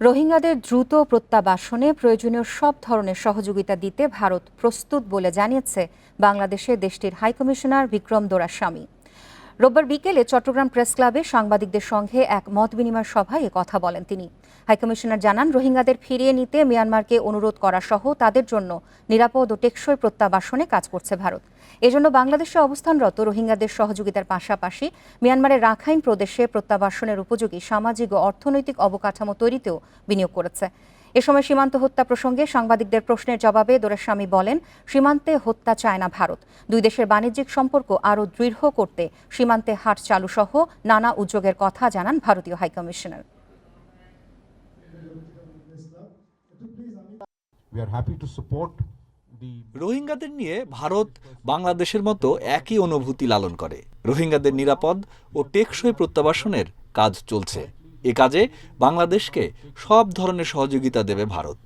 রোহিঙ্গাদের দ্রুত প্রত্যাবাসনে প্রয়োজনীয় সব ধরনের সহযোগিতা দিতে ভারত প্রস্তুত বলে জানিয়েছে বাংলাদেশে দেশটির হাইকমিশনার বিক্রম দোরাস্বামী। রোববার বিকেলে চট্টগ্রাম প্রেস ক্লাবে সাংবাদিকদের সঙ্গে এক মত বিনিময় সভায় কথা বলেন তিনি। হাইকমিশনার জানান, রোহিঙ্গাদের ফিরিয়ে নিতে মিয়ানমারকে অনুরোধ করা সহ তাদের জন্য নিরাপদ ও টেকসই প্রত্যাবাসনে কাজ করছে ভারত। এজন্য বাংলাদেশে অবস্থানরত রোহিঙ্গাদের সহযোগিতার পাশাপাশি মিয়ানমারের রাখাইন প্রদেশে প্রত্যাবাসনের উপযোগী সামাজিক ও অর্থনৈতিক অবকাঠামো তৈরিতেও বিনিয়োগ করেছে। এ সময় সীমান্ত হত্যা প্রসঙ্গে সাংবাদিকদের প্রশ্নের জবাবে দোরেস্বামী বলেন সীমান্তে হত্যা চায় না ভারত। দুই দেশের বাণিজ্যিক সম্পর্ক আরও দৃঢ় করতে সীমান্তে হাট চালু সহ নানা উদ্যোগের কথা জানান ভারতীয় high commissioner We are happy to support রোহিঙ্গাদের নিয়ে ভারত বাংলাদেশের মতো একই অনুভূতি লালন করে। রোহিঙ্গাদের নিরাপদ ও টেকসই প্রত্যাবাসনের কাজ চলছে। এ কাজে বাংলাদেশকে সব ধরনের সহযোগিতা দেবে ভারত।